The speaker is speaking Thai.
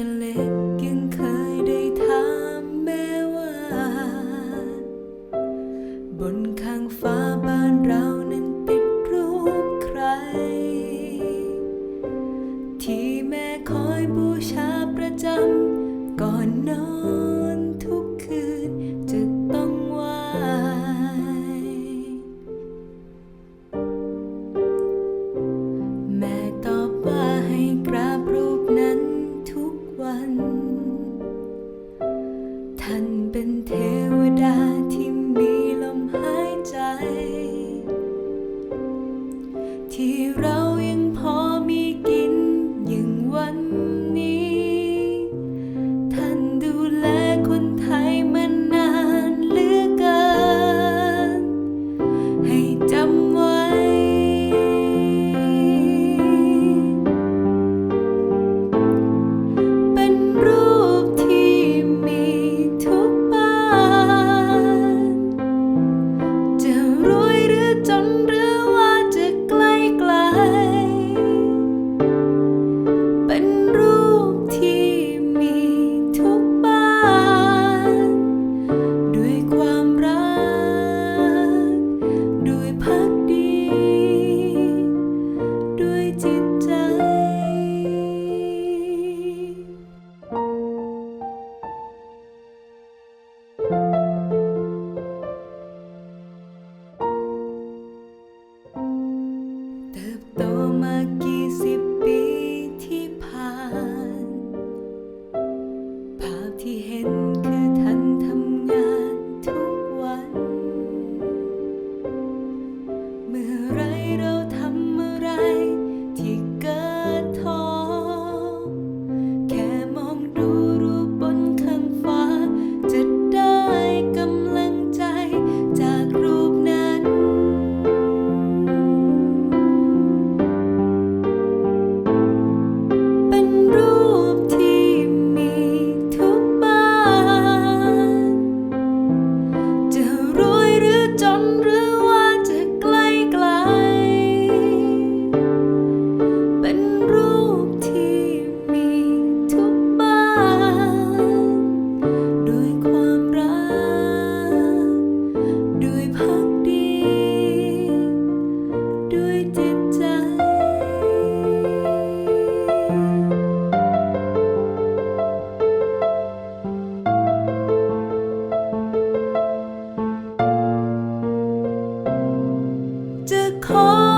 แต่เล็กยังเคยได้ถามแม่ว่า บนข้างฟ้าบ้านเรานั้นติดรูปใคร ที่แม่คอยบูชาประจำก่อนนอน don't done Oh.